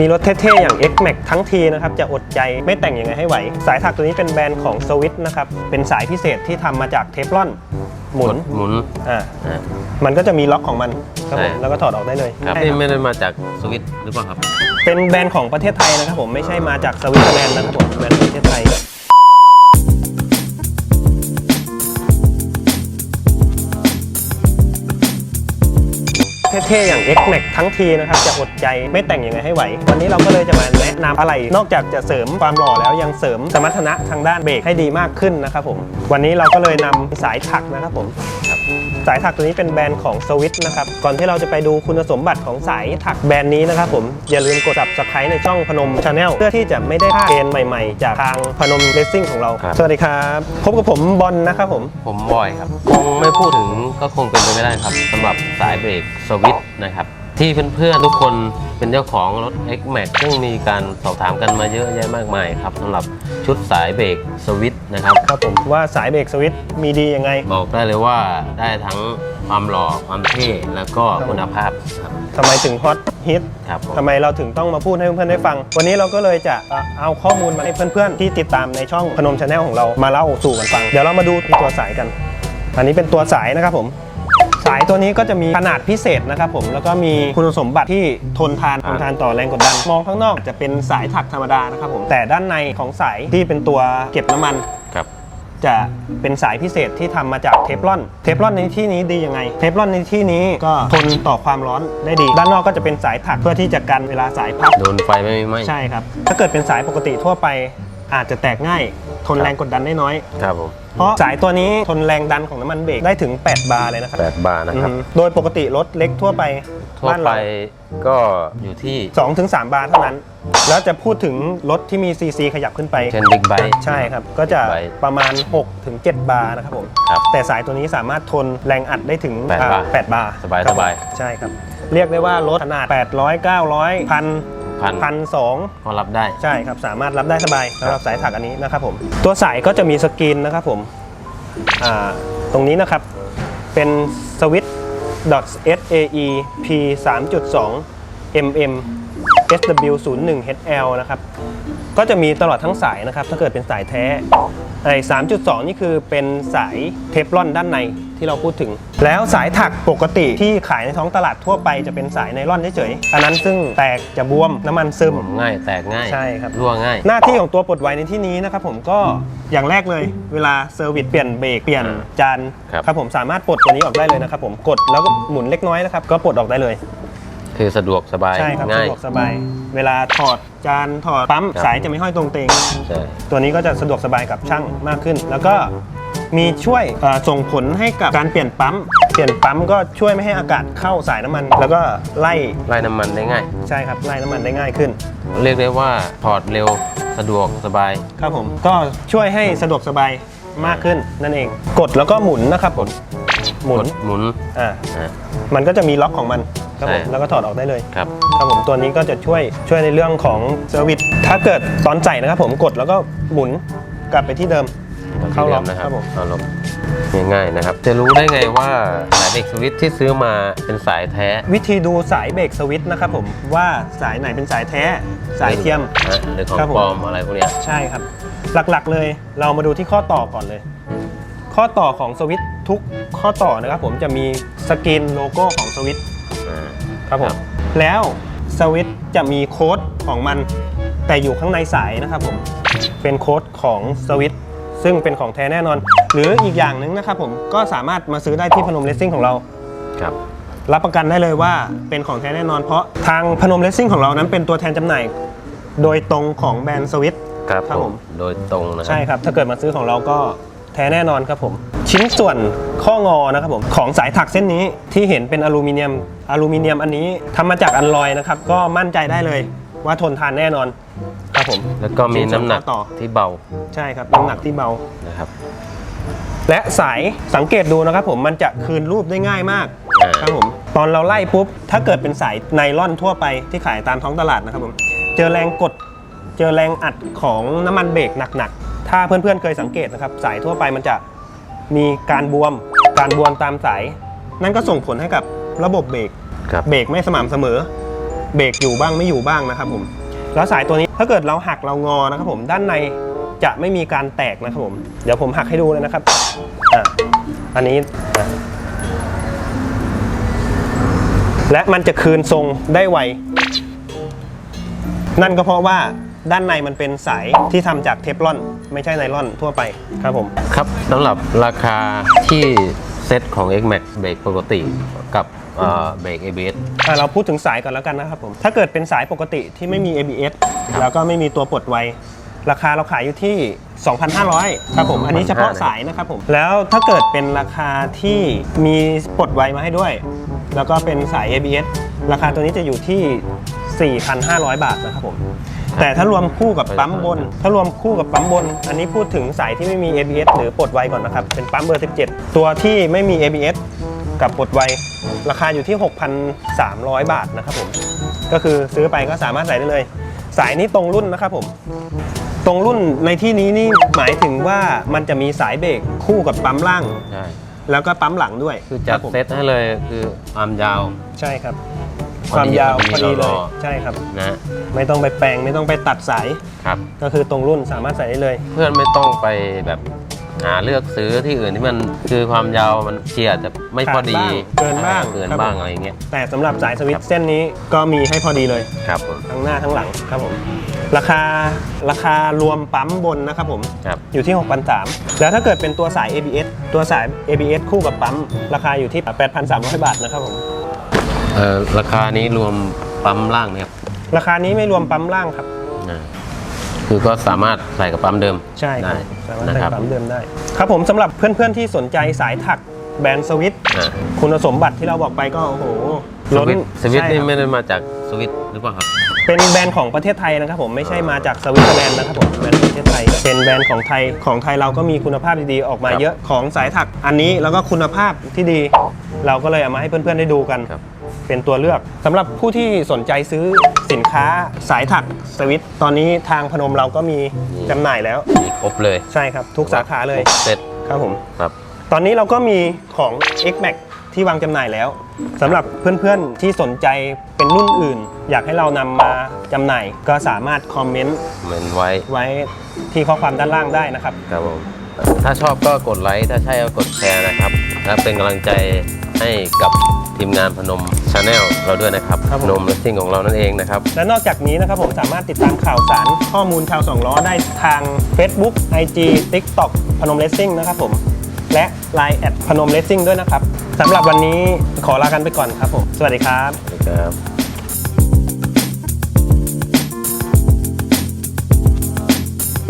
มีรถเท่ๆ อย่าง X Max ทั้งทีนะครับ จะอดใจไม่แต่งยังไงให้ไหว สายถักตัวนี้เป็นแบรนด์ของสวิตนะครับ เป็นสายพิเศษที่ทำมาจากเทฟลอน หมุนหมุนอ่าอ่ามันก็จะมีล็อกของมันครับผมใช่ แล้วก็ถอดออกได้เลยครับใช่นี่ครับไม่ได้มาจากสวิตหรือเปล่าครับ เป็นแบรนด์ของประเทศไทยนะครับผมไม่ใช่มาจากสวิตเซอร์แลนด์นะครับผมแบรนด์ประเทศไทย เท่ๆอย่าง X Max ทั้งทีนะครับจะอดใจไม่แต่งยังไงให้ไหว วันนี้เราก็เลยจะมาแนะนำอะไร นอกจากจะเสริมความหล่อแล้วยังเสริมสมรรถนะทางด้านเบรกให้ดีมากขึ้นนะครับผมวันนี้เราก็เลยนำสายถักนะครับผม สายถักตัวนี้เป็นแบรนด์ของสวิตนะครับ ก่อนที่เราจะไปดูคุณสมบัติของสายถักแบรนด์นี้นะครับผมอย่าลืมกด subscribe ในช่องพนมชาแนลเพื่อที่จะไม่ได้พลาดเกณฑ์ใหม่ๆ จากทางพนมเลสซิ่งของเรา ครับ สวัสดีครับ พบกับผมบอลนะครับผม ผมบอยครับ คงไม่พูดถึงก็คงเป็นไปไม่ได้ครับสำหรับสายเบรกสวิตนะครับ ที่เพื่อนๆทุกคนเป็นเจ้าของรถ X Max ซึ่งมีการสอบถามกันมาเยอะแยะมากมายครับสำหรับชุดสายเบรกสวิต นะครับ ครับผมว่าสายเบรกสวิตมีดียังไง บอกได้เลยว่าได้ทั้งความหล่อความเท่แล้วก็คุณภาพครับ ทำไมถึงฮอตฮิตครับผม ทำไมเราถึงต้องมาพูดให้เพื่อนๆได้ฟัง วันนี้เราก็เลยจะเอ่อเอาข้อมูลมาให้เพื่อนๆ ที่ติดตามในช่องพนมชาแนลของเรามาเล่าสู่กันฟัง เดี๋ยวเรามาดูที่ตัวสายกัน อันนี้เป็นตัวสายนะครับผม สายตัวนี้ก็จะมีขนาดพิเศษนะครับผมแล้วก็มีคุณสมบัติที่ทนทานทนทานต่อแรงกดดันมองข้างนอกจะเป็นสายถักธรรมดานะครับผมแต่ด้านในของสายที่เป็นตัวเก็บน้ำมันครับจะเป็นสายพิเศษที่ทำมาจากเทฟลอน เทฟลอนในที่นี้ดียังไง เทฟลอนในที่นี้ก็ทนต่อความร้อนได้ดี ด้านนอกก็จะเป็นสายถักเพื่อที่จะกันเวลาสายพับโดนไฟไม่ไหม้ใช่ครับ ถ้าเกิดเป็นสายปกติทั่วไปอาจจะแตกง่าย ทนแรงกดดันได้น้อย ครับผม เพราะสายตัวนี้ทนแรงดันของน้ำมันเบรกได้ถึง 8 บาร์เลยนะครับแปดบาทนะครับ อืมโดยปกติรถเล็กทั่วไปทั่วบ้านไปเราก็อยู่ที่2ถึง3บาร์เท่านั้น แล้วจะพูดถึงรถที่มีซีซีขยับขึ้นไป เช่นบิ๊กไบค์ ใช่ครับ ก็จะไว้ประมาณ6ถึง7บาร์นะครับผม ครับแต่สายตัวนี้สามารถทนแรงอัดได้ถึงแปดบาร์อ่8บาร์สบายครับสบายใช่ครับ เรียกได้ว่ารถขนาด 800 900พัน พันพันสองพอรับได้ ใช่ครับสามารถรับได้สบายสำหรับสายถักอันนี้นะครับผมตัวสายก็จะมีสกรีนนะครับผมอ่าตรงนี้นะครับเป็นสวิต .sae p 3.2 mm sw 0 1 hl นะครับ ก็จะมีตลอดทั้งสายนะครับ ถ้าเกิดเป็นสายแท้ไอ้3.2 นี่คือเป็นสายเทฟลอนด้านในที่เราพูดถึง แล้วสายถักปกติที่ขายในท้องตลาดทั่วไปจะเป็นสายไนล่อนเฉยๆ อันนั้นซึ่งแตกจะบวมน้ำมันซึม ง่ายแตกง่ายใช่ครับ รั่วง่าย หน้าที่ของตัวปลดไวในที่นี้นะครับผมก็อย่างแรกเลย เวลาเซอร์วิสเปลี่ยนเบรกเปลี่ยนจานครับครับผมสามารถปลดตัวนี้ออกได้เลยนะครับผมกดแล้วก็หมุนเล็กน้อยนะครับก็ปลดออกได้เลย คือสะดวกสบายใช่ครับง่าสะย ดวกสบาย เวลาถอดจานถอดปั๊มครับ สายจะไม่ห้อยตรงเตง ใช่ ตัวนี้ก็จะสะดวกสบายกับช่างมากขึ้น แล้วก็มีช่วยเอ่อส่งผลให้กับการเปลี่ยนปั๊ม เปลี่ยนปั๊มก็ช่วยไม่ให้อากาศเข้าสายน้ำมัน แล้วก็ไล่ไล่น้ำมันได้ง่าย ใช่ครับไล่น้ำมันได้ง่ายขึ้น เรียกได้ว่าถอดเร็วสะดวกสบาย ครับผมก็ช่วยให้สะดวกสบายมากขึ้นนั่นเอง กดแล้วก็หมุนนะครับผมหมุกนดหมุนอ่า อะมันก็จะมีล็อกของมัน ครับผมใช่แล้วก็ถอดออกได้เลยครับครับผมตัวนี้ก็จะช่วยช่วยในเรื่องของเซอร์วิสถ้าเกิดตอนใส่นะครับผมกดแล้วก็หมุนกลับไปที่เดิมเข้าล็อกนะคครัรับบผมเข้าล็อกง่ายๆนะครับ จะรู้ได้ไงว่าสายเด็กสวิตช์ที่ซื้อมาเป็นสายแท้ วิธีดูสายเบรกสวิตช์นะครับผมว่าสายไหนเป็นสายแท้ สายเทียมนะหรือของครับผมปลอมอะไรพวกเนี้ยใช่ครับ หลักๆเลยเรามาดูที่ข้อต่อก่อนเลย ข้อต่อของสวิตช์ทุกข้อต่อนะครับผมจะมีสกรีนโลโก้ของสวิตช์ อ่าครับผมแล้วสวิตช์จะมีโค้ดของมัน แต่อยู่ข้างในสายนะครับผมเป็นโค้ดของสวิตช์ซึ่งเป็นของแท้แน่นอน หรืออีกอย่างหนึ่งนะครับผมก็สามารถมาซื้อได้ที่พนมเลสซิ่งของเรา ครับ รับประกันได้เลยว่าเป็นของแท้แน่นอน เพราะทางพนมเลสซิ่งของเรานั้นเป็นตัวแทนจำหน่าย โดยตรงของแบรนด์สวิต ครับครับผผม ม โดยตรงนะครัใช่ครับ ถ้าเกิดมาซื้อของเราก็แท้แน่นอนครับผม ชิ้นส่วนข้องอนะครับผมของสายถักเส้นนี้ที่เห็นเป็นอลูมิเนียมอลูมิเนียมอันนี้ทำมาจากอัลลอยนะครับ ก็มั่นใจได้เลยว่าทนทานแน่นอนครับผมแล้วก็มีน้ำหนักชิ้ส่วข้อต่อที่เบา ใช่ครับน้ำหนักที่เบานะครับและสายสังเกตดูนะครับผมมันจะคืนรูปได้ง่ายมากอ่าครับผมตอนเราไล่ปุ๊บ ถ้าเกิดเป็นสายไนล่อนทั่วไปที่ขายตามท้องตลาดนะครับผมเจอแรงกด เจอแรงอัดของน้ำมันเบรกหนักๆ ถ้าเพื่อนๆเคยสังเกตนะครับ สายทั่วไปมันจะมีการบวม การบวมตามสาย นั่นก็ส่งผลให้กับระบบเบรกครับเบรกไม่สม่ำเสมอ เบรกอยู่บ้างไม่อยู่บ้างนะครับผมแล้วสายตัวนี้ถ้าเกิดเราหักเรางอนะครับผมด้านในจะไม่มีการแตกนะครับผมเดี๋ยวผมหักให้ดูเลยนะครับอะอันนี้อะและมันจะคืนทรงได้ไว นั่นก็เพราะว่า ด้านในมันเป็นสายที่ทำจากเทฟลอน ไม่ใช่ไนลอนทั่วไปครับผม ครับสำหรับราคาที่เซตของ X Max เบรกปกติกับเอ่อเบรก ABS อะเราพูดถึงสายก่อนแล้วกันนะครับผม ถ้าเกิดเป็นสายปกติที่ไม่มี ABS แล้วก็ไม่มีตัวปลดไว ราคาเราขายอยู่ที่ 2,500 ครับผม อันนี้เฉพาะสายนะครับผม แล้วถ้าเกิดเป็นราคาที่มีปลดไวมาให้ด้วย แล้วก็เป็นสาย ABS ราคาตัวนี้จะอยู่ที่ 4,500 บาทนะครับผม แต่ถ้ารวมคู่กับปั๊มบน ถ้ารวมคู่กับปั๊มบน อันนี้พูดถึงสายที่ไม่มี ABS หรือปลดไวก่อนนะครับ เป็นปั๊มเบอร์ 17 ตัวที่ไม่มี ABS กับปลดไว ราคาอยู่ที่ 6,300 บาทนะครับผม ก็คือซื้อไปก็สามารถใส่ได้เลย สายนี้ตรงรุ่นนะครับผม ตรงรุ่นในที่นี้นี่หมายถึงว่ามันจะมีสายเบรกคู่กับปั๊มล่างใช่แล้วก็ปั๊มหลังด้วย คือจัดรับผมเซตให้เลยคือความยาว ใช่ครับพ คอวามดียาวพพออดีดีเลยรอใช่ครับ นะไม่ต้องไปแปลงไม่ต้องไปตัดสายครับ ก็คือตรงรุ่นสามารถใส่ได้เลย เพื่อนไม่ต้องไปแบบหาเลือกซื้อที่อื่นที่มันคือความยาวมันเชียร์จะไม่พอดีขาดบ้างเกินบ้างเกินครับบ้างอะไรอย่างเงี้ยแต่สำหรับสายสวิตช์เส้นนี้ก็มีให้พอดีเลยครับผมทั้งหน้าทั้งหลังครับผมราคาราคารวมปั๊มบนนะครับผมครับอยู่ที่ 6,300 แล้วถ้าเกิดเป็นตัวสาย ABS ตัวสาย ABS คู่กับปั๊ม ราคาอยู่ที่ 8,300 บาทนะครับผม เอ่อราคานี้รวมปั๊มล่างเนี่ยครับราคานี้ไม่รวมปั๊มล่างครับ อ่าคือก็สามารถใส่กับปั๊มเดิมใช่คได้รับสามารถนะใส่ครับปั๊มเดิมได้ ครับผมสำหรับเพื่อนๆที่สนใจสายถักแบรนด์สวิตอ่าคุณสมบัติที่เราบอกไปก็โอ้โหสล้นวิตช์สวิตช์ใช่นี่ครับไม่ได้มาจากสวิตช์หรือเปล่าครับ เป็นแบรนด์ของประเทศไทยนะครับผมไม่ใช่มาจากสวิตเซอร์แลนด์นะครับผมแบรนด์ประเทศไทย เป็นแบรนด์ของไทยของไทยเราก็มีคุณภาพดีๆออกมาครับเยอะของสายถักอันนี้แล้วก็คุณภาพที่ดี เราก็เลยเอามาให้เพื่อนๆได้ดูกันครับ เป็นตัวเลือกสำหรับผู้ที่สนใจซื้อสินค้าสายถักสวิตตอนนี้ทางพนมเราก็มีจำหน่ายแล้ว มีครบเลยใช่ครับ ทุกสาขาเลย ครบเซ็ตครับผม ครับ ตอนนี้เราก็มีของ X Max ที่วางจำหน่ายแล้วสำหรับเพื่อนๆที่สนใจเป็นรุ่นอื่น อยากให้เรานำมาจำหน่าย ก็สามารถคอมเมนต์เหมือนไว้ไว้ที่ข้อความด้านล่างได้นะครับ ครับผมถ้าชอบก็กดไลค์ ถ้าใช่ก็กดแชร์นะครับ และเป็นกำลังใจให้กับ ทีมงานพนมชาแนลเราด้วยนะครับครับผม พนมเลสซิ่งของเรานั่นเองนะครับ และนอกจากนี้นะครับผมสามารถติดตามข่าวสารข้อมูลชาวสองล้อได้ทาง Facebook IG TikTok พนมเลสซิ่งนะครับผม และ Line แอดพนมเลสซิ่งด้วยนะครับสำหรับวันนี้ขอลากันไปก่อนครับผม สวัสดีครับสวัสดีครับ